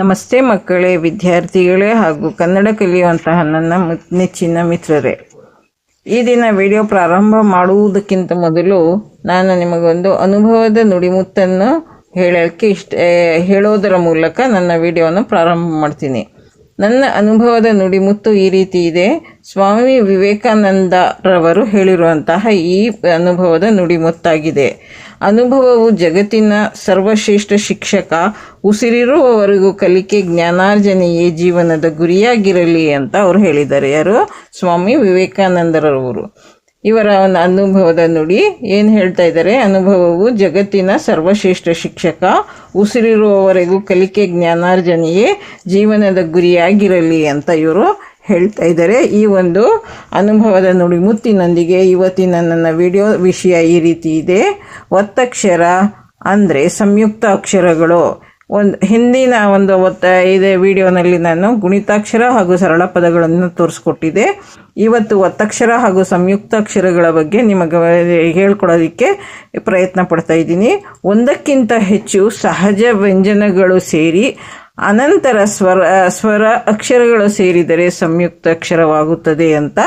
ನಮಸ್ತೆ ಮಕ್ಕಳೇ, ವಿದ್ಯಾರ್ಥಿಗಳೇ ಹಾಗೂ ಕನ್ನಡ ಕಲಿಯುವಂತಹ ನನ್ನ ನೆಚ್ಚಿನ ಮಿತ್ರರೇ. ಈ ದಿನ ವಿಡಿಯೋ ಪ್ರಾರಂಭ ಮಾಡುವುದಕ್ಕಿಂತ ಮೊದಲು ನಾನು ನಿಮಗೊಂದು ಅನುಭವದ ನುಡಿಮುತ್ತನ್ನು ಹೇಳೋಕ್ಕೆ ಇಷ್ಟ ಹೇಳೋದರ ಮೂಲಕ ನನ್ನ ವಿಡಿಯೋವನ್ನು ಪ್ರಾರಂಭ ಮಾಡ್ತೀನಿ. ನನ್ನ ಅನುಭವದ ನುಡಿಮುತ್ತು ಈ ರೀತಿ ಇದೆ. ಸ್ವಾಮಿ ವಿವೇಕಾನಂದರವರು ಹೇಳಿರುವಂತಹ ಈ ಅನುಭವದ ನುಡಿಮುತ್ತಾಗಿದೆ. ಅನುಭವವು ಜಗತ್ತಿನ ಸರ್ವಶ್ರೇಷ್ಠ ಶಿಕ್ಷಕ, ಉಸಿರಿರುವವರೆಗೂ ಕಲಿಕೆ ಜ್ಞಾನಾರ್ಜನೆಯೇ ಜೀವನದ ಗುರಿಯಾಗಿರಲಿ ಅಂತ ಅವರು ಹೇಳಿದ್ದಾರೆ. ಯಾರು? ಸ್ವಾಮಿ ವಿವೇಕಾನಂದರವರು. ಇವರ ಒಂದು ಅನುಭವದ ನುಡಿ ಏನು ಹೇಳ್ತಾ ಇದ್ದಾರೆ? ಅನುಭವವು ಜಗತ್ತಿನ ಸರ್ವಶ್ರೇಷ್ಠ ಶಿಕ್ಷಕ, ಉಸಿರಿರುವವರೆಗೂ ಕಲಿಕೆ ಜ್ಞಾನಾರ್ಜನೆಯೇ ಜೀವನದ ಗುರಿಯಾಗಿರಲಿ ಅಂತ ಇವರು ಹೇಳ್ತಾ ಇದ್ದಾರೆ. ಈ ಒಂದು ಅನುಭವದ ನುಡಿ ಮುತ್ತಿನೊಂದಿಗೆ ಇವತ್ತಿನ ನನ್ನ ವಿಡಿಯೋ ವಿಷಯ ಈ ರೀತಿ ಇದೆ. ಒತ್ತಕ್ಷರ ಅಂದರೆ ಸಂಯುಕ್ತ ಅಕ್ಷರಗಳು. ಒಂದು ಹಿಂದಿನ ಒಂದು ಒತ್ತ ಇದೆ ವಿಡಿಯೋನಲ್ಲಿ ನಾನು ಗುಣಿತಾಕ್ಷರ ಹಾಗೂ ಸರಳ ಪದಗಳನ್ನು ತೋರಿಸ್ಕೊಟ್ಟಿದ್ದೆ. ಇವತ್ತು ಒತ್ತಕ್ಷರ ಹಾಗೂ ಸಂಯುಕ್ತ ಅಕ್ಷರಗಳ ಬಗ್ಗೆ ನಿಮಗೆ ಹೇಳ್ಕೊಡೋದಕ್ಕೆ ಪ್ರಯತ್ನ ಪಡ್ತಾ ಇದ್ದೀನಿ. ಒಂದಕ್ಕಿಂತ ಹೆಚ್ಚು ಸಹಜ ವ್ಯಂಜನಗಳು ಸೇರಿ, ಅನಂತರ ಸ್ವರ ಸ್ವರ ಅಕ್ಷರಗಳು ಸೇರಿದರೆ ಸಂಯುಕ್ತ ಅಕ್ಷರವಾಗುತ್ತದೆ ಅಂತ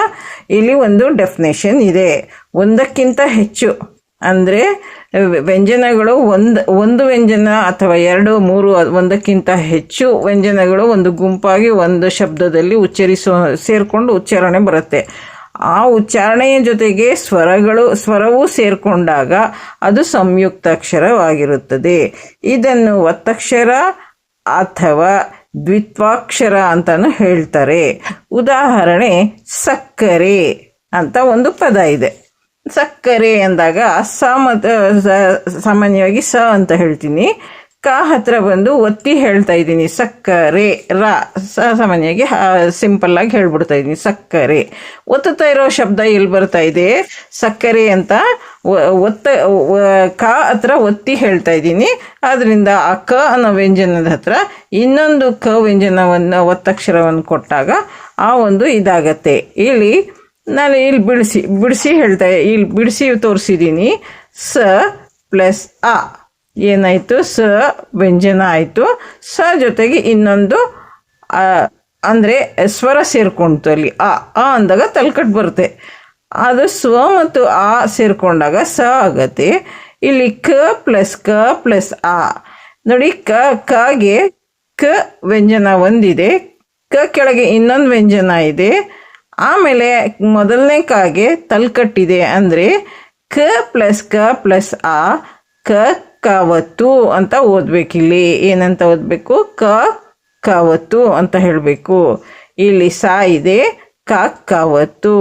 ಇಲ್ಲಿ ಒಂದು ಡೆಫಿನೇಷನ್ ಇದೆ. ಒಂದಕ್ಕಿಂತ ಹೆಚ್ಚು ಅಂದರೆ ವ್ಯಂಜನಗಳು ಒಂದು ಒಂದು ವ್ಯಂಜನ ಅಥವಾ ಎರಡು, ಮೂರು, ಒಂದಕ್ಕಿಂತ ಹೆಚ್ಚು ವ್ಯಂಜನಗಳು ಒಂದು ಗುಂಪಾಗಿ ಒಂದು ಶಬ್ದದಲ್ಲಿ ಉಚ್ಚರಿಸೋ ಸೇರಿಕೊಂಡು ಉಚ್ಚಾರಣೆ ಬರುತ್ತೆ. ಆ ಉಚ್ಚಾರಣೆಯ ಜೊತೆಗೆ ಸ್ವರಗಳು, ಸ್ವರವೂ ಸೇರಿಕೊಂಡಾಗ ಅದು ಸಂಯುಕ್ತಾಕ್ಷರವಾಗಿರುತ್ತದೆ. ಇದನ್ನು ಒತ್ತಕ್ಷರ ಅಥವಾ ದ್ವಿತ್ವಾಕ್ಷರ ಅಂತಲೂ ಹೇಳ್ತಾರೆ. ಉದಾಹರಣೆ, ಸಕ್ಕರೆ ಅಂತ ಒಂದು ಪದ ಇದೆ. ಸಕ್ಕರೆ ಅಂದಾಗ ಮತ್ತು ಸಾಮಾನ್ಯವಾಗಿ ಸ ಅಂತ ಹೇಳ್ತೀನಿ. ಕ ಹತ್ರ ಬಂದು ಒತ್ತಿ ಹೇಳ್ತಾ ಇದ್ದೀನಿ, ಸಕ್ಕರೆ, ರ ಸಾಮಾನ್ಯವಾಗಿ ಸಿಂಪಲ್ ಆಗಿ ಹೇಳ್ಬಿಡ್ತಾ ಇದ್ದೀನಿ, ಸಕ್ಕರೆ. ಒತ್ತುತ್ತಾ ಇರೋ ಶಬ್ದ ಎಲ್ಲಿ ಬರ್ತಾ ಇದೆ? ಸಕ್ಕರೆ ಅಂತ ಒತ್ತ ಕ ಹತ್ರ ಒತ್ತಿ ಹೇಳ್ತಾ ಇದ್ದೀನಿ. ಆದ್ದರಿಂದ ಆ ಕ ಅನ್ನೋ ವ್ಯಂಜನದ ಹತ್ರ ಇನ್ನೊಂದು ಕ ವ್ಯಂಜನವನ್ನು ಒತ್ತಕ್ಷರವನ್ನು ಕೊಟ್ಟಾಗ ಆ ಒಂದು ಇದಾಗತ್ತೆ. ಇಲ್ಲಿ ನಾನು ಇಲ್ಲಿ ಬಿಡಿಸಿ ಬಿಡಿಸಿ ಹೇಳ್ತಾ, ಇಲ್ಲಿ ಬಿಡಿಸಿ ತೋರಿಸಿದ್ದೀನಿ ಸ ಪ್ಲಸ್ ಅ. ಏನಾಯಿತು? ಸ ವ್ಯಂಜನ ಆಯಿತು. ಸ ಜೊತೆಗೆ ಇನ್ನೊಂದು ಅಂದರೆ ಸ್ವರ ಸೇರಿಕೊಂಡ್ತು ಅಲ್ಲಿ. ಆ ಆ ಅಂದಾಗ ತಲ್ಕಟ್ಟು ಬರುತ್ತೆ. ಅದು ಸ್ವ ಮತ್ತು ಆ ಸೇರಿಕೊಂಡಾಗ ಸ ಆಗತ್ತೆ. ಇಲ್ಲಿ ಕ ಪ್ಲಸ್ ಕ ಪ್ಲಸ್ ಆ ನೋಡಿ, ಕ, ಕಗೆ ಕ ವ್ಯಂಜನ ಒಂದಿದೆ. ಕ ಕೆಳಗೆ ಇನ್ನೊಂದು ವ್ಯಂಜನ ಇದೆ. ಆಮೇಲೆ ಮೊದಲನೇ ಕಾಗೆ ತಲ್ಕಟ್ಟಿದೆ ಅಂದರೆ ಕ ಪ್ಲಸ್ ಕ ಪ್ಲಸ್ ಆ, ಕ ಕಾವತ್ತು ಅಂತ ಓದಬೇಕಿಲ್ಲಿ. ಏನಂತ ಓದಬೇಕು? ಕ ಕಾವತ್ತು ಅಂತ ಹೇಳಬೇಕು. ಇಲ್ಲಿ ಸಾ ಇದೆ, ಕ ಕಾವತ್ತು.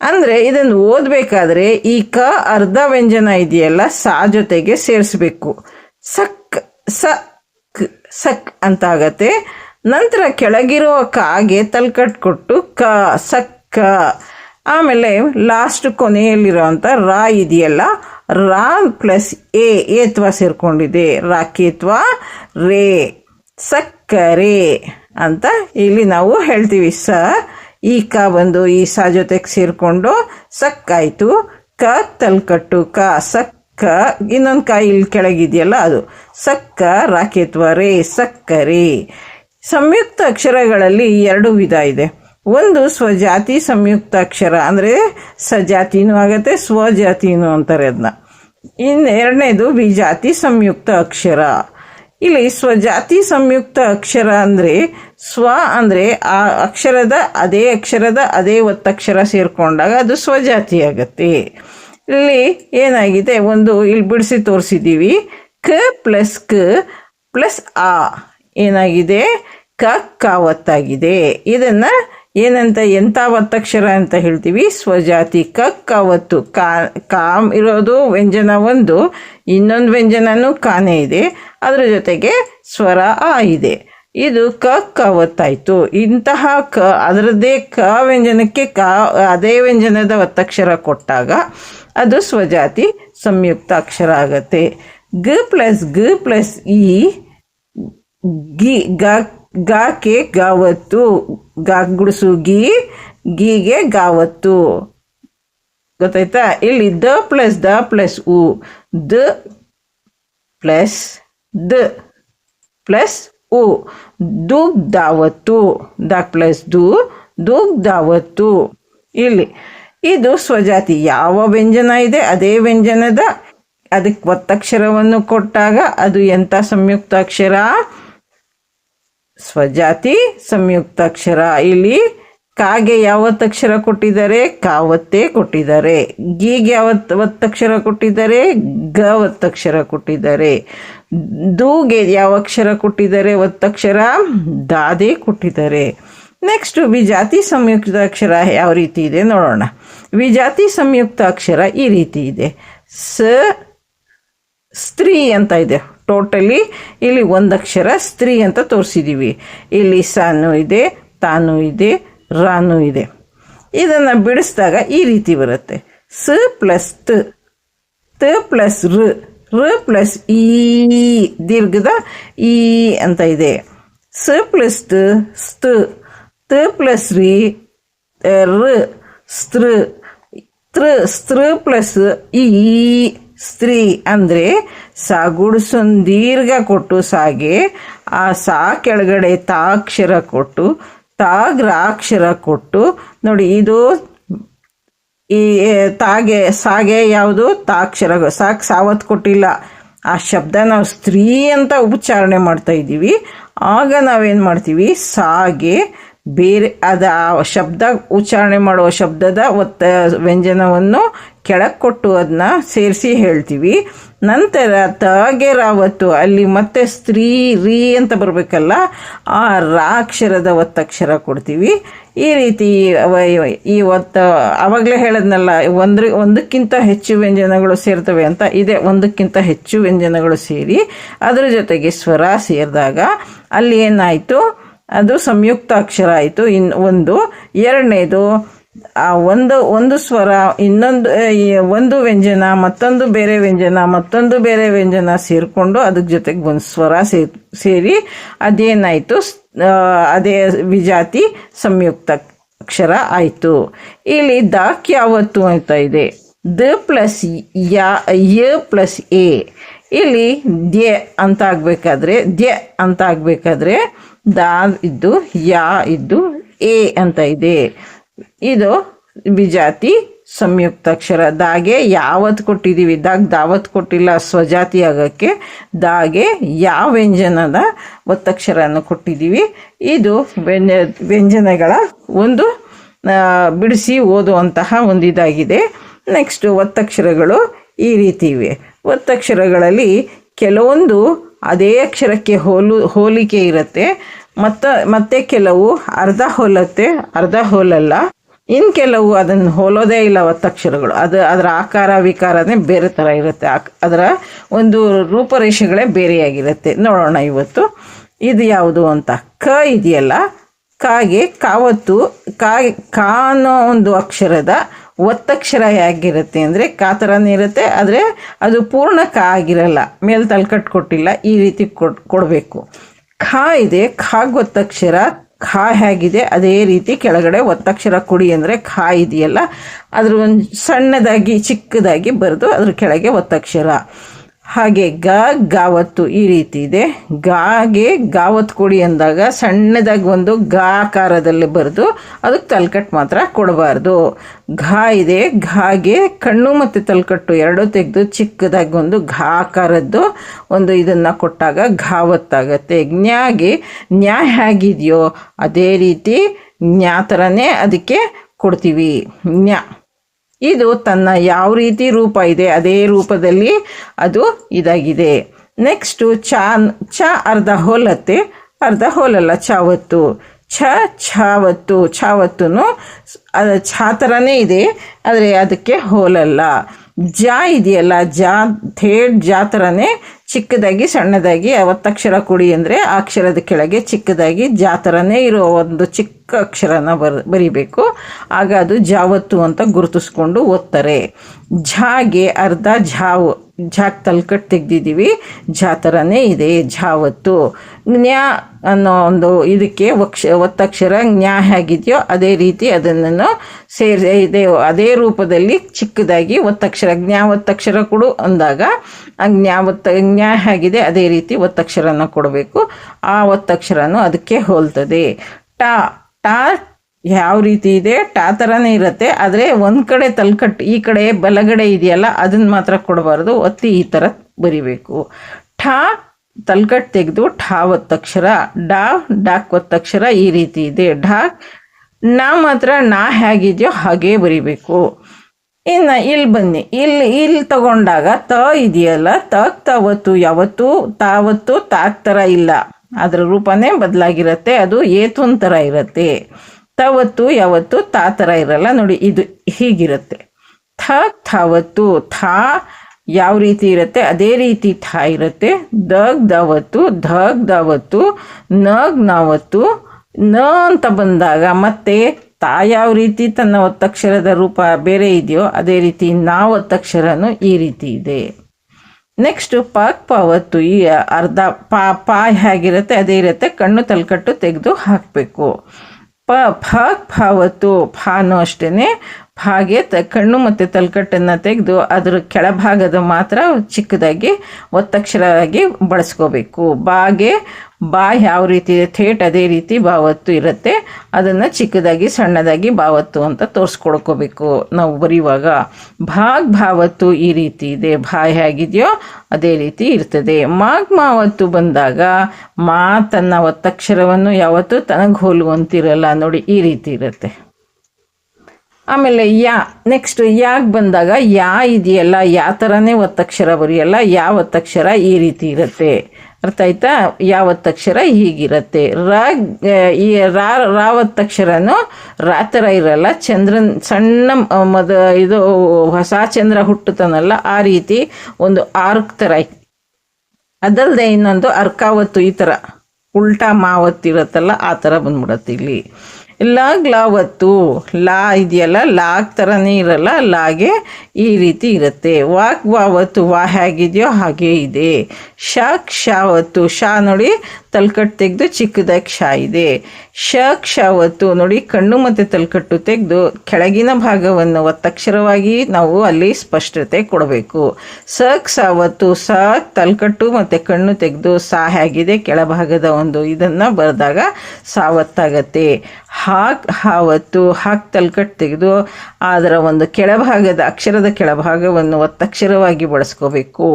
ಅಂದರೆ ಇದನ್ನು ಓದಬೇಕಾದ್ರೆ ಈ ಕ ಅರ್ಧ ವ್ಯಂಜನ ಇದೆಯಲ್ಲ, ಸಾ ಜೊತೆಗೆ ಸೇರಿಸ್ಬೇಕು. ಸಕ್, ಸ ಸಕ್ ಅಂತ ಆಗತ್ತೆ. ನಂತರ ಕೆಳಗಿರುವ ಕಾಗೆ ತಲ್ಕಟ್ ಕೊಟ್ಟು ಕ ಸಕ್ಕ ಆಮೇಲೆ ಲಾಸ್ಟ್ ಕೊನೆಯಲ್ಲಿರೋಂಥ ರಾ ಇದೆಯಲ್ಲ? ರಾ ಪ್ಲಸ್ ಎ ಏತ್ವ ಸೇರ್ಕೊಂಡಿದೆ. ರಾಕೇತ್ವ ರೇ, ಸಕ್ಕರೆ ಅಂತ ಇಲ್ಲಿ ನಾವು ಹೇಳ್ತೀವಿ. ಸ, ಈ ಕ ಬಂದು ಈ ಸ ಜೊತೆಗೆ ಸೇರಿಕೊಂಡು ಸಕ್ಕಾಯಿತು ಕ ತಲ್ಕಟ್ಟು, ಕ, ಸಕ್ಕ. ಇನ್ನೊಂದು ಕಾಯಿ ಇಲ್ಲಿ ಕೆಳಗಿದೆಯಲ್ಲ ಅದು. ಸಕ್ಕ ರಾಕೇತ್ವ ರೇ, ಸಕ್ಕರೆ. ಸಂಯುಕ್ತ ಅಕ್ಷರಗಳಲ್ಲಿ ಎರಡು ವಿಧ ಇದೆ. ಒಂದು ಸ್ವಜಾತಿ ಸಂಯುಕ್ತ ಅಕ್ಷರ ಅಂದರೆ ಸಜಾತಿನೂ ಆಗತ್ತೆ, ಸ್ವಜಾತಿನೂ ಅಂತಾರೆ ಅದನ್ನ ಇನ್ನು ಎರಡನೇದು ವಿಜಾತಿ ಸಂಯುಕ್ತ ಅಕ್ಷರ. ಇಲ್ಲಿ ಸ್ವಜಾತಿ ಸಂಯುಕ್ತ ಅಕ್ಷರ ಅಂದರೆ ಸ್ವ ಅಂದರೆ ಆ ಅಕ್ಷರದ ಅದೇ ಅಕ್ಷರದ ಅದೇ ಒತ್ತಕ್ಷರ ಸೇರಿಕೊಂಡಾಗ ಅದು ಸ್ವಜಾತಿ ಆಗತ್ತೆ. ಇಲ್ಲಿ ಏನಾಗಿದೆ? ಒಂದು ಇಲ್ಲಿ ಬಿಡಿಸಿ ತೋರಿಸಿದ್ದೀವಿ ಕ ಪ್ಲಸ್ ಕ ಪ್ಲಸ್ ಆ. ಏನಾಗಿದೆ? ಕ ಕಾವತ್ತಾಗಿದೆ ಇದನ್ನು ಏನಂತ ಎಂಥ ಒತ್ತಕ್ಷರ ಅಂತ ಹೇಳ್ತೀವಿ. ಸ್ವಜಾತಿ ಕ ಕಾವತ್ತು ಕಾ, ಕಾಮ್ ಇರೋದು ವ್ಯಂಜನ ಒಂದು. ಇನ್ನೊಂದು ವ್ಯಂಜನನೂ ಕಾನೇ ಇದೆ. ಅದರ ಜೊತೆಗೆ ಸ್ವರ ಆ ಇದೆ. ಇದು ಕ ಕಾವತ್ತಾಯಿತು ಇಂತಹ ಕ, ಅದರದ್ದೇ ಕ ವ್ಯಂಜನಕ್ಕೆ ಕಾ, ಅದೇ ವ್ಯಂಜನದ ಒತ್ತಕ್ಷರ ಕೊಟ್ಟಾಗ ಅದು ಸ್ವಜಾತಿ ಸಂಯುಕ್ತ ಅಕ್ಷರ ಆಗತ್ತೆ. ಗ ಪ್ಲಸ್ ಗ ಪ್ಲಸ್ ಇ ಗಿ, ಗ, ಗಾಕೆ ಗಾವತ್ತು ಗಾ ಗುಡಿಸು ಗಿ, ಗೀಗೆ ಗಾವತ್ತು. ಗೊತ್ತಾಯ್ತಾ? ಇಲ್ಲಿ ದ ಪ್ಲಸ್ ದ ಪ್ಲಸ್ ಉ, ದ ಪ್ಲಸ್ ದ ಪ್ಲಸ್ ಉ. ದುಗ್ಧಾವತ್ತು ದ ಪ್ಲಸ್ ದು ದುಗ್ಧಾವತ್ತು ಇಲ್ಲಿ, ಇದು ಸ್ವಜಾತಿ ಯಾವ ವ್ಯಂಜನ ಇದೆ? ಅದೇ ವ್ಯಂಜನದ. ಅದಕ್ಕೆ ಒತ್ತಕ್ಷರವನ್ನು ಕೊಟ್ಟಾಗ ಅದು ಎಂಥ ಸಂಯುಕ್ತಾಕ್ಷರ? ಸ್ವಜಾತಿ, ಸಂಯುಕ್ತಾಕ್ಷರ. ಇಲ್ಲಿ ಕಾಗೆ ಯಾವತ್ತಕ್ಷರ ಕೊಟ್ಟಿದ್ದಾರೆ? ಕಾವತ್ತೇ ಕೊಟ್ಟಿದ್ದಾರೆ. ಗೀಗೆ ಯಾವತ್ತು ಒತ್ತಕ್ಷರ ಕೊಟ್ಟಿದ್ದಾರೆ? ಗ ಒತ್ತಕ್ಷರ ಕೊಟ್ಟಿದ್ದಾರೆ. ದೂಗೆ ಯಾವ ಅಕ್ಷರ ಕೊಟ್ಟಿದ್ದಾರೆ? ಒತ್ತಕ್ಷರ ದಾದೆ ಕೊಟ್ಟಿದ್ದಾರೆ. ನೆಕ್ಸ್ಟ್ ವಿಜಾತಿ ಸಂಯುಕ್ತ ಅಕ್ಷರ ಯಾವ ರೀತಿ ಇದೆ ನೋಡೋಣ. ವಿಜಾತಿ ಸಂಯುಕ್ತ ಅಕ್ಷರ ಈ ರೀತಿ ಇದೆ. ಸ, ಸ್ತ್ರೀ ಅಂತ ಇದೆ. ಟೋಟಲಿ ಇಲ್ಲಿ ಒಂದಕ್ಷರ ಸ್ತ್ರೀ ಅಂತ ತೋರಿಸಿದ್ದೀವಿ ಇಲ್ಲಿ ಸಾನು ಇದೆ, ತಾನು ಇದೆ, ರಾನು ಇದೆ. ಇದನ್ನು ಬಿಡಿಸಿದಾಗ ಈ ರೀತಿ ಬರುತ್ತೆ. ಸ ಪ್ಲಸ್ ತ. ತ ಪ್ಲಸ್ ರ. ರ ಪ್ಲಸ್ ಈ. ದೀರ್ಘದ ಈ ಅಂತ ಇದೆ. ಸ ಪ್ಲಸ್ ತ ಸ್ತ ತ ಪ್ಲಸ್ ರಿ, ರ. ಸ್ತ್ರ ತ್ರ ಸ್ತ್ರ ಪ್ಲಸ್ ಈ. ಸ್ತ್ರೀ ಅಂದರೆ ಸಗುಡ್ಸನ್ ದೀರ್ಘ ಕೊಟ್ಟು ಸಾಗೆ, ಆ ಸಾ ಕೆಳಗಡೆ ತಾಕ್ಷರ ಕೊಟ್ಟು ತಾಗ್ರಾಕ್ಷರ ಕೊಟ್ಟು, ನೋಡಿ ಇದು ಈ ತಾಗೆ, ಸಾಗೆ ಯಾವುದು? ತಾಕ್ಷರ ಸಾಕ್ ಸಾವತ್ ಕೊಟ್ಟಿಲ್ಲ. ಆ ಶಬ್ದ ನಾವು ಸ್ತ್ರೀ ಅಂತ ಉಚ್ಚಾರಣೆ ಮಾಡ್ತಾ ಇದ್ದೀವಿ. ಆಗ ನಾವೇನು ಮಾಡ್ತೀವಿ? ಸಾಗೆ ಬೇರೆ ಅದ ಶಬ್ದ, ಉಚ್ಚಾರಣೆ ಮಾಡುವ ಶಬ್ದದ ಒತ್ತ ವ್ಯಂಜನವನ್ನು ಕೆಳಗೆ ಕೊಟ್ಟು ಅದನ್ನ ಸೇರಿಸಿ ಹೇಳ್ತೀವಿ. ನಂತರ ತಗೆ ರಾವತ್ತು ಅಲ್ಲಿ ಮತ್ತೆ ಸ್ತ್ರೀ, ರೀ ಅಂತ ಬರಬೇಕಲ್ಲ, ಆ ರಾಕ್ಷರದ ಒತ್ತಕ್ಷರ ಕೊಡ್ತೀವಿ. ಈ ರೀತಿ ಈ ಒತ್ತ ಆವಾಗಲೇ ಹೇಳದ್ನಲ್ಲ, ಒಂದ್ರ, ಒಂದಕ್ಕಿಂತ ಹೆಚ್ಚು ವ್ಯಂಜನಗಳು ಸೇರ್ತವೆ ಅಂತ, ಇದೆ ಒಂದಕ್ಕಿಂತ ಹೆಚ್ಚು ವ್ಯಂಜನಗಳು ಸೇರಿ, ಅದರ ಜೊತೆಗೆ ಸ್ವರ ಸೇರಿದಾಗ ಅಲ್ಲಿ ಏನಾಯಿತು? ಅದು ಸಂಯುಕ್ತ ಅಕ್ಷರ ಆಯಿತು. ಇನ್ ಒಂದು, ಎರಡನೇದು ಒಂದು ಒಂದು ಸ್ವರ, ಇನ್ನೊಂದು ಒಂದು ವ್ಯಂಜನ, ಮತ್ತೊಂದು ಬೇರೆ ವ್ಯಂಜನ, ಮತ್ತೊಂದು ಬೇರೆ ವ್ಯಂಜನ ಸೇರಿಕೊಂಡು ಅದಕ್ಕೆ ಜೊತೆಗೆ ಒಂದು ಸ್ವರ ಸೇರಿ ಅದೇನಾಯಿತು ಅದೇ ವಿಜಾತಿ ಸಂಯುಕ್ತ ಅಕ್ಷರ ಆಯಿತು. ಇಲ್ಲಿ ದಾಕ್ ಯಾವತ್ತು ಅಂತ ಇದೆ. ದ ಪ್ಲಸ್ ಯಾ, ಯ ಪ್ಲಸ್ ಎ. ಇಲ್ಲಿ ದ್ಯ ಅಂತ ಆಗಬೇಕಾದ್ರೆ, ದ್ಯ ಅಂತ ಆಗಬೇಕಾದ್ರೆ ದಾ ಇದ್ದು, ಯಾ ಇದ್ದು, ಎ ಅಂತ ಇದೆ. ಇದು ವಿಜಾತಿ ಸಂಯುಕ್ತಾಕ್ಷರ ದಾಗೆ ಯಾವತ್ತು ಕೊಟ್ಟಿದ್ದೀವಿ ದಾಗ್ ದಾವತ್ ಕೊಟ್ಟಿಲ್ಲ. ಸ್ವಜಾತಿ ಆಗೋಕ್ಕೆ ದಾಗೆ ಯಾವ ವ್ಯಂಜನದ ಒತ್ತಕ್ಷರವನ್ನು ಕೊಟ್ಟಿದ್ದೀವಿ ಇದು ವ್ಯಂಜ, ವ್ಯಂಜನಗಳ ಒಂದು ಬಿಡಿಸಿ ಓದುವಂತಹ ಒಂದು ಇದಾಗಿದೆ ನೆಕ್ಸ್ಟು ಒತ್ತಕ್ಷರಗಳು ಈ ರೀತಿ ಇವೆ. ಒತ್ತಕ್ಷರಗಳಲ್ಲಿ ಕೆಲವೊಂದು ಅದೇ ಅಕ್ಷರಕ್ಕೆ ಹೋಲು, ಹೋಲಿಕೆ ಇರುತ್ತೆ. ಮತ್ತು, ಮತ್ತೆ ಕೆಲವು ಅರ್ಧ ಹೋಲತ್ತೆ, ಅರ್ಧ ಹೋಲಲ್ಲ. ಇನ್ನು ಕೆಲವು ಅದನ್ನು ಹೋಲೋದೇ ಇಲ್ಲ ಒತ್ತಕ್ಷರಗಳು. ಅದು ಅದರ ಆಕಾರ, ವಿಕಾರನೇ ಬೇರೆ ಥರ ಇರುತ್ತೆ. ಅದರ ಒಂದು ರೂಪರೇಷೆಗಳೇ ಬೇರೆಯಾಗಿರುತ್ತೆ. ನೋಡೋಣ ಇವತ್ತು. ಇದು ಯಾವುದು ಅಂತ. ಕ ಇದೆಯಲ್ಲ. ಕಾಗೆ ಕಾವತ್ತು ಕಾ ಕಾ ಅನ್ನೋ ಒಂದು ಅಕ್ಷರದ ಒತ್ತಕ್ಷರ ಹೇಗಿರುತ್ತೆ ಅಂದರೆ ಕಾ ಥರನೇ ಇರುತ್ತೆ, ಆದರೆ ಅದು ಪೂರ್ಣ ಕ ಆಗಿರಲ್ಲ, ಮೇಲೆ ತಲ್ಕಟ್ಟು ಕೊಟ್ಟಿಲ್ಲ, ಈ ರೀತಿ ಕೊಡ್, ಕೊಡಬೇಕು. ಖಾ ಇದೆ ಖಾಗ್ ಒತ್ತಕ್ಷರ ಖಾ ಹೇಗಿದೆ, ಅದೇ ರೀತಿ ಕೆಳಗಡೆ ಒತ್ತಕ್ಷರ ಕೊಡಿ ಅಂದರೆ ಖಾ ಇದೆಯಲ್ಲ, ಅದ್ರ ಒಂದು ಸಣ್ಣದಾಗಿ, ಚಿಕ್ಕದಾಗಿ ಬರೆದು ಅದ್ರ ಕೆಳಗೆ ಒತ್ತಕ್ಷರ. ಹಾಗೆ ಗ, ಗಾವತ್ತು ಈ ರೀತಿ ಇದೆ. ಗಾಗೆ ಗಾವತ್ ಕೊಡಿ ಅಂದಾಗ ಸಣ್ಣದಾಗಿ ಒಂದು ಗಾ ಆಕಾರದಲ್ಲಿ ಬರೆದು ಅದಕ್ಕೆ ತಲ್ಕಟ್ಟು ಮಾತ್ರ ಕೊಡಬಾರ್ದು. ಘಾ ಇದೆ. ಘಾಗೆ ಕಣ್ಣು ಮತ್ತು ತಲ್ಕಟ್ಟು ಎರಡೂ ತೆಗೆದು ಚಿಕ್ಕದಾಗಿ ಒಂದು ಘಾಕಾರದ್ದು ಒಂದು ಇದನ್ನು ಕೊಟ್ಟಾಗ ಘಾವತ್ತಾಗತ್ತೆ. ಜ್ಞಾಗೆ ನ್ಯಾ ಹೇಗಿದೆಯೋ ಅದೇ ರೀತಿ ನ್ಯಾ ಥರನೇ ಅದಕ್ಕೆ ಕೊಡ್ತೀವಿ. ನ್ಯಾ. ಇದು ತನ್ನ ಯಾವ ರೀತಿ ರೂಪ ಇದೆ, ಅದೇ ರೂಪದಲ್ಲಿ ಅದು ಇದಾಗಿದೆ. ನೆಕ್ಸ್ಟು ಚ ಚ ಅರ್ಧ ಹೋಲತ್ತೆ, ಅರ್ಧ ಹೋಲಲ್ಲ ಚಾವತ್ತು ಛ, ಛಾವತ್ತು ಛಾವತ್ತು ಅದು ಛಾ ಇದೆ, ಆದರೆ ಅದಕ್ಕೆ ಹೋಲಲ್ಲ. ಜಾ ಇದೆಯಲ್ಲ, ಜಾ ಥೇಡ್ ಜಾ ಥರನೇ ಚಿಕ್ಕದಾಗಿ ಸಣ್ಣದಾಗಿ ಅವತ್ತಕ್ಷರ ಕೊಡಿ ಅಂದರೆ ಆ ಅಕ್ಷರದ ಕೆಳಗೆ ಚಿಕ್ಕದಾಗಿ ಜಾ ಥರನೇ ಇರೋ ಒಂದು ಚಿಕ್ಕ ಅಕ್ಷರನ ಬರ್, ಬರಿಬೇಕು. ಆಗ ಅದು ಜಾವತ್ತು ಅಂತ ಗುರುತಿಸ್ಕೊಂಡು ಓದ್ತಾರೆ. ಝಾಗೆ ಅರ್ಧ ಝಾವು ಝಾಕ್ ತಲ್ಕಟ್ಟು ತೆಗೆದಿದ್ದೀವಿ. ಝಾ ಇದೆ ಝಾವತ್ತು ನ್ಯಾ ಅನ್ನೋ ಒಂದು ಇದಕ್ಕೆ ವಕ್ಷ, ಒತ್ತಕ್ಷರ ನ್ಯಾ ಹೇಗಿದೆಯೋ ಅದೇ ರೀತಿ ಅದನ್ನು ಸೇರಿ ಇದೆ, ಅದೇ ರೂಪದಲ್ಲಿ ಚಿಕ್ಕದಾಗಿ ಒತ್ತಕ್ಷರ ಜ್ಞಾ ಒತ್ತಕ್ಷರ ಕೊಡು ಅಂದಾಗ ಜ್ಞಾ ಒತ್ತ ಜ್ಞಾ ಹೇಗಿದೆ ಅದೇ ರೀತಿ ಒತ್ತಕ್ಷರನ ಕೊಡಬೇಕು. ಆ ಒತ್ತಕ್ಷರನು ಅದಕ್ಕೆ ಹೋಲ್ತದೆ. ಟಾ ಟಾ ಯಾವ ರೀತಿ ಇದೆ? ಟಾ ಥರನೇ ಇರುತ್ತೆ. ಆದರೆ ಒಂದು ಕಡೆ ತಲ್ಕಟ್ಟು, ಈ ಕಡೆ ಬಲಗಡೆ ಇದೆಯಲ್ಲ ಅದನ್ನು ಮಾತ್ರ ಕೊಡಬಾರ್ದು. ಒತ್ತಿ ಈ ಥರ ಬರಿಬೇಕು. ಠಾ ತಲ್ಕಟ್ಟು ತೆಗೆದು ಠಾ ಒತ್ತಕ್ಷರ. ಡಾ, ಡಾಕ್ ಒತ್ತಕ್ಷರ ಈ ರೀತಿ ಇದೆ. ಢಾ ನಾ ಮಾತ್ರ ನಾ ಹೇಗಿದೆಯೋ ಹಾಗೇ ಬರಿಬೇಕು. ಇನ್ನು ಇಲ್ಲಿ ಬನ್ನಿ. ಇಲ್ಲಿ ಇಲ್ಲಿ ತಗೊಂಡಾಗ ತ ಇದೆಯಲ್ಲ ತಕ್ ತಾವತ್ತು ಯಾವತ್ತು ತಾವತ್ತು ತಾಕ್ ಥರ ಇಲ್ಲ. ಅದರ ರೂಪನೇ ಬದಲಾಗಿರುತ್ತೆ. ಅದು ಏತುನ್ ಥರ ಇರುತ್ತೆ. ತವತ್ತು ಯಾವತ್ತು ತಾ ಥರ ಇರಲ್ಲ. ನೋಡಿ, ಇದು ಹೀಗಿರುತ್ತೆ. ಥ, ಥಾವತ್ತು, ಥಾ ಯಾವ ರೀತಿ ಇರುತ್ತೆ? ಅದೇ ರೀತಿ ಥಾ ಇರುತ್ತೆ. ದಗ್ ದಾವತ್ತು ಧಗ್ ದಾವತ್ತು ನಗ್ ನಾವತ್ತು ನ ಅಂತ ಬಂದಾಗ ಮತ್ತೆ ತಾ ಯಾವ ರೀತಿ ತನ್ನ ಒತ್ತಕ್ಷರದ ರೂಪ ಬೇರೆ ಇದೆಯೋ, ಅದೇ ರೀತಿ ನಾ ಒತ್ತಕ್ಷರನು ಈ ರೀತಿ ಇದೆ. ನೆಕ್ಸ್ಟು, ಪಾಕ್ ಪಾವತ್ತು. ಈ ಅರ್ಧ ಪಾ ಪಾ ಹೇಗಿರುತ್ತೆ. ಅದೇ ಇರುತ್ತೆ. ಕಣ್ಣು ತಲ್ಕಟ್ಟು ತೆಗೆದು ಹಾಕಬೇಕು. ಪ ಫಾಕ್ ಫಾವತ್ತು ಫಾನು ಅಷ್ಟೇ ಫಾಗೆ ತ ಕಣ್ಣು ಮತ್ತು ತಲ್ಕಟ್ಟನ್ನು ತೆಗೆದು ಅದರ ಕೆಳಭಾಗದ ಮಾತ್ರ ಚಿಕ್ಕದಾಗಿ ಒತ್ತಕ್ಷರವಾಗಿ ಬಳಸ್ಕೋಬೇಕು. ಬಾಗೆ ಬಾ ಯಾವ ರೀತಿ ಥೇಟ್ ಅದೇ ರೀತಿ ಬಾವತ್ತು ಇರುತ್ತೆ. ಅದನ್ನು ಚಿಕ್ಕದಾಗಿ, ಸಣ್ಣದಾಗಿ ಬಾವತ್ತು ಅಂತ ತೋರಿಸ್ಕೊಡ್ಕೋಬೇಕು ನಾವು ಬರೆಯುವಾಗ. ಭಾಗ್, ಭಾವತ್ತು ಈ ರೀತಿ ಇದೆ. ಭಾ ಹೇಗಿದೆಯೋ ಅದೇ ರೀತಿ ಇರ್ತದೆ. ಮಾಗ್, ಮಾವತ್ತು ಬಂದಾಗ ಮಾ ತನ್ನ ಒತ್ತಕ್ಷರವನ್ನು ಯಾವತ್ತೂ ತನಗೆ ಹೋಲುವಂತಿರಲ್ಲ. ನೋಡಿ, ಈ ರೀತಿ ಇರುತ್ತೆ. ಆಮೇಲೆ ಯಾ ನೆಕ್ಸ್ಟ್ ಯಾಕೆ ಬಂದಾಗ ಯಾ ಇದೆಯಲ್ಲ, ಯಾ ಥರನೇ ಒತ್ತಕ್ಷರ ಬರೆಯಲ್ಲ, ಯಾವ ಒತ್ತಕ್ಷರ ಈ ರೀತಿ ಇರುತ್ತೆ. ಅರ್ಥ ಆಯ್ತಾ? ಯಾವ ಒತ್ತಕ್ಷರ ಹೀಗಿರುತ್ತೆ. ರಾ ಈ ರಾ ರಾ ಒತ್ತಕ್ಷರನೂ ರಾ ಥರ ಇರಲ್ಲ. ಚಂದ್ರನ್, ಸಣ್ಣ ಮದ, ಇದು ಹೊಸ ಚಂದ್ರ ಹುಟ್ಟುತ್ತಾನಲ್ಲ, ಆ ರೀತಿ ಒಂದು ಆರ್ಕ್ ಥರ ಅದಲ್ಲದೆ ಇನ್ನೊಂದು ಅರ್ಕಾವತ್ತು ಈ ಥರ ಉಲ್ಟಾ ಮಾವತ್ತು ಇರುತ್ತಲ್ಲ ಆ ಥರ ಬಂದ್ಬಿಡತ್ತೆ ಇಲ್ಲಿ. ಲಾಗ್ ಲಾವತ್ತು ಲಾ ಇದೆಯಲ್ಲ, ಲಾಗ್ ಥರನೇ ಇರಲ್ಲ, ಲಾಗೆ ಈ ರೀತಿ ಇರುತ್ತೆ. ವಾಕ್ ವಾವತ್ತು ವಾ ಹೇಗಿದೆಯೋ ಹಾಗೇ ಇದೆ. ಶಾಕ್ ಶಾವತ್ತು ಶಾ ನೋಡಿ ತಲ್ಕಟ್ಟು ತೆಗೆದು ಚಿಕ್ಕದಾಗಿ ಶ ಇದೆ ಶಕ್ ಶಾವತ್ತು. ನೋಡಿ, ಕಣ್ಣು ಮತ್ತು ತಲ್ಕಟ್ಟು ತೆಗೆದು ಕೆಳಗಿನ ಭಾಗವನ್ನು ಒತ್ತಕ್ಷರವಾಗಿ ನಾವು ಅಲ್ಲಿ ಸ್ಪಷ್ಟತೆ ಕೊಡಬೇಕು. ಸಕ್ ಸಾವತ್ತು ಸ ತಲ್ಕಟ್ಟು ಮತ್ತು ಕಣ್ಣು ತೆಗೆದು ಸಾ ಹೇಗಿದೆ, ಕೆಳಭಾಗದ ಒಂದು ಇದನ್ನು ಬರೆದಾಗ ಸಾವತ್ತಾಗತ್ತೆ ಹಾಕ್ ಹಾವತ್ತು, ಹಾಕ್ ತಲ್ಕಟ್ಟು ತೆಗೆದು ಅದರ ಒಂದು ಕೆಳಭಾಗದ ಅಕ್ಷರದ ಕೆಳಭಾಗವನ್ನು ಒತ್ತಕ್ಷರವಾಗಿ ಬಳಸ್ಕೋಬೇಕು.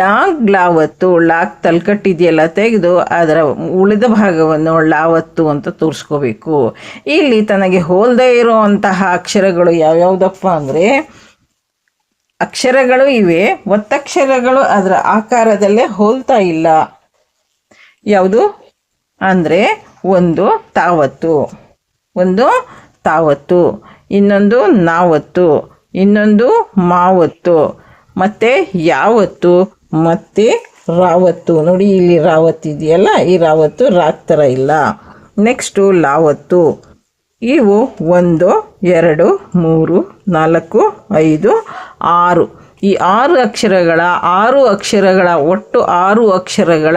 ಲಾಗ್ ಲಾವತ್ತು ಲಾಗ್ ತಲ್ಕಟ್ಟಿದೆಯಲ್ಲ, ತೆಗೆದು ಅದರ ಉಳಿದ ಭಾಗವನ್ನು ಲಾವತ್ತು ಅಂತ ತೋರಿಸ್ಕೋಬೇಕು. ಇಲ್ಲಿ ತನಗೆ ಹೋಲದೇ ಇರುವಂತಹ ಅಕ್ಷರಗಳು ಯಾವ್ಯಾವುದಪ್ಪ ಅಂದರೆ ಅಕ್ಷರಗಳು ಇವೆ, ಒತ್ತಕ್ಷರಗಳು ಅದರ ಆಕಾರದಲ್ಲೇ ಹೋಲ್ತಾ ಇಲ್ಲ. ಯಾವುದು? ಅಂದರೆ ಒಂದು ತಾವತ್ತು ಒಂದು ತಾವತ್ತು, ಇನ್ನೊಂದು ನಾವತ್ತು, ಇನ್ನೊಂದು ಮಾವತ್ತು, ಮತ್ತು ಯಾವತ್ತು, ಮತ್ತು ರಾವತ್ತು. ನೋಡಿ, ಇಲ್ಲಿ ರಾವತ್ ಇದೆಯಲ್ಲ? ಈ ರಾವತ್ತು ರಾಕ್ ಥರ ಇಲ್ಲ. ನೆಕ್ಸ್ಟು ಲಾವತ್ತು. ಇವು ಒಂದು, ಎರಡು, ಮೂರು, ನಾಲ್ಕು, ಐದು, ಆರು. ಈ ಆರು ಅಕ್ಷರಗಳ ಆರು ಅಕ್ಷರಗಳ, ಒಟ್ಟು ಆರು ಅಕ್ಷರಗಳ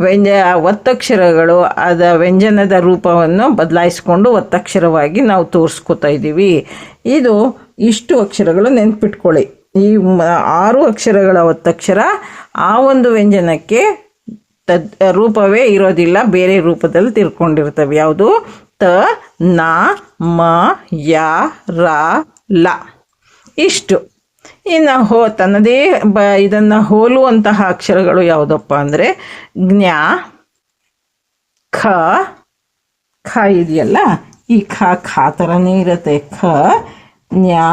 ವ್ಯಂಜ, ಒತ್ತಕ್ಷರಗಳು ಅದ ವ್ಯಂಜನದ ರೂಪವನ್ನು ಬದಲಾಯಿಸ್ಕೊಂಡು ಒತ್ತಕ್ಷರವಾಗಿ ನಾವು ತೋರಿಸ್ಕೊತಾ ಇದ್ದೀವಿ ಇದು ಇಷ್ಟು ಅಕ್ಷರಗಳು ನೆನ್ಪಿಟ್ಕೊಳ್ಳಿ. ಈ ಆರು ಅಕ್ಷರಗಳ ಒತ್ತಕ್ಷರ ಆ ಒಂದು ವ್ಯಂಜನಕ್ಕೆ ತದ್, ರೂಪವೇ ಇರೋದಿಲ್ಲ, ಬೇರೆ ರೂಪದಲ್ಲಿ ತಿರ್ಕೊಂಡಿರ್ತವೆ ಯಾವುದು? ತ, ನ, ಮ, ಯ, ರ, ಲ. ಇಷ್ಟು. ಇನ್ನು ಹೋ, ತನ್ನದೇ ಬ, ಇದನ್ನು ಹೋಲುವಂತಹ ಅಕ್ಷರಗಳು ಯಾವುದಪ್ಪ ಅಂದರೆ, ಜ್ಞಾ, ಖ ಖ ಇದೆಯಲ್ಲ? ಈ ಖ ಖ ಥರನೇ ಇರುತ್ತೆ. ಖ, ನ್ಯಾ,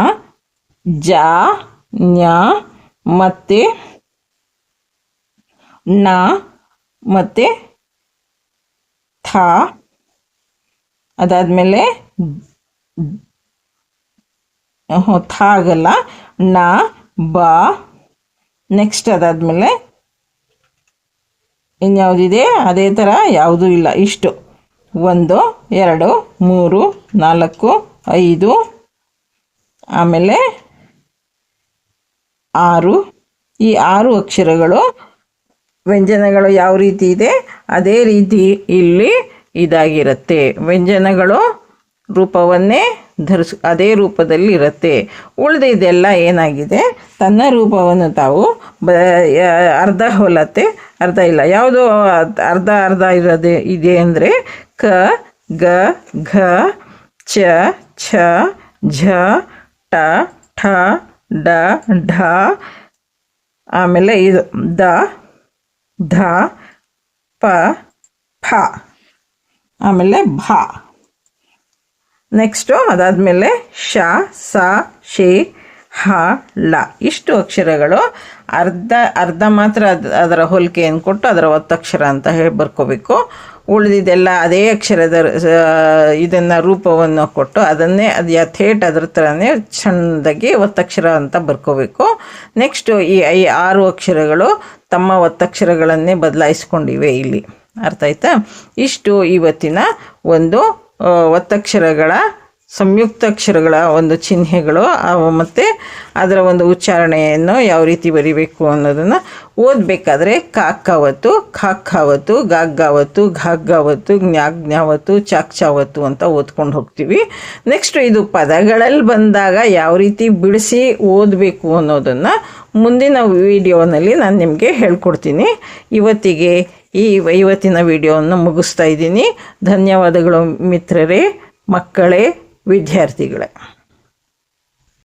ಜ ನ್ಯಾ ಮತ್ತು ನ ಮತ್ತು ಥ. ಅದಾದಮೇಲೆ ಥ ಆಗಲ್ಲ. ನ, ಬ. ನೆಕ್ಸ್ಟ್ ಅದಾದಮೇಲೆ ಇನ್ಯಾವುದಿದೆ? ಅದೇ ಥರ ಯಾವುದೂ ಇಲ್ಲ. ಇಷ್ಟು. ಒಂದು, ಎರಡು, ಮೂರು, ನಾಲ್ಕು, ಐದು. ಆಮೇಲೆ ಆರು. ಈ ಆರು ಅಕ್ಷರಗಳು ವ್ಯಂಜನಗಳು ಯಾವ ರೀತಿ ಇದೆ? ಅದೇ ರೀತಿ ಇಲ್ಲಿ ಇದಾಗಿರುತ್ತೆ. ವ್ಯಂಜನಗಳು ರೂಪವನ್ನೇ ಧರಿಸ್, ಅದೇ ರೂಪದಲ್ಲಿ ಇರುತ್ತೆ ಉಳಿದಿದೆಲ್ಲ ಏನಾಗಿದೆ? ತನ್ನ ರೂಪವನ್ನು ತಾವು ಬ ಅರ್ಧ ಹೋಲತ್ತೆ. ಅರ್ಧ ಇಲ್ಲ. ಯಾವುದು ಅರ್ಧ ಅರ್ಧ ಇರೋದೇ ಇದೆ ಅಂದರೆ ಕ, ಗ, ಘ, ಚ, ಛ, ಝ ಟ ಠ ಡ, ಢ, ಆಮೇಲೆ ಇದು ದ, ಧ, ಪ ಫ ಆಮೇಲೆ ಭ. ನೆಕ್ಸ್ಟು ಅದಾದಮೇಲೆ ಶ ಸ, ಶಿ, ಹ ಲ ಇಷ್ಟು ಅಕ್ಷರಗಳು ಅರ್ಧ ಅರ್ಧ ಮಾತ್ರ ಅದ್ ಅದರ ಹೋಲಿಕೆಯನ್ನು ಕೊಟ್ಟು ಅದರ ಒತ್ತಕ್ಷರ ಅಂತ ಹೇಳಿ ಬರ್ಕೋಬೇಕು. ಉಳಿದಿದ್ದೆಲ್ಲ ಅದೇ ಅಕ್ಷರದ ಇದನ್ನು ರೂಪವನ್ನು ಕೊಟ್ಟು ಅದನ್ನೇ ಅದು ಯಥೇಟ್ ಅದ್ರ ಥರನೇ ಚೆಂದಾಗಿ ಒತ್ತಕ್ಷರ ಅಂತ ಬರ್ಕೋಬೇಕು. ನೆಕ್ಸ್ಟು ಈ ಐ ಆರು ಅಕ್ಷರಗಳು ತಮ್ಮ ಒತ್ತಕ್ಷರಗಳನ್ನೇ ಬದಲಾಯಿಸ್ಕೊಂಡಿವೆ ಇಲ್ಲಿ. ಅರ್ಥ ಆಯ್ತಾ? ಇಷ್ಟು ಇವತ್ತಿನ ಒಂದು ಒತ್ತಕ್ಷರಗಳ ಸಂಯುಕ್ತ ಅಕ್ಷರಗಳ ಒಂದು ಚಿಹ್ನೆಗಳು ಮತ್ತು ಅದರ ಒಂದು ಉಚ್ಚಾರಣೆಯನ್ನು ಯಾವ ರೀತಿ ಬರಿಬೇಕು ಅನ್ನೋದನ್ನು ಓದಬೇಕಾದ್ರೆ ಕಾಕಾವತ್ತು ಖಾಕಾವತ್ತು ಗಾಗ್ಗಾವತ್ತು ಘಾಗ್ಗಾವತ್ತು ಜ್ಞಾಜ್ಞಾವತ್ತು ಚಾಕ್ಚಾವತ್ತು ಅಂತ ಓದ್ಕೊಂಡು ಹೋಗ್ತೀವಿ. ನೆಕ್ಸ್ಟ್ ಇದು ಪದಗಳಲ್ಲಿ ಬಂದಾಗ ಯಾವ ರೀತಿ ಬಿಡಿಸಿ ಓದಬೇಕು ಅನ್ನೋದನ್ನು ಮುಂದಿನ ವಿಡಿಯೋನಲ್ಲಿ ನಾನು ನಿಮಗೆ ಹೇಳ್ಕೊಡ್ತೀನಿ. ಇವತ್ತಿಗೆ ಈ ಇವತ್ತಿನ ವಿಡಿಯೋವನ್ನು ಮುಗಿಸ್ತಾ ಇದ್ದೀನಿ. ಧನ್ಯವಾದಗಳು ಮಿತ್ರರೇ, ಮಕ್ಕಳೇ. ವಿದ್ಯಾರ್ಥಿಗಳೇ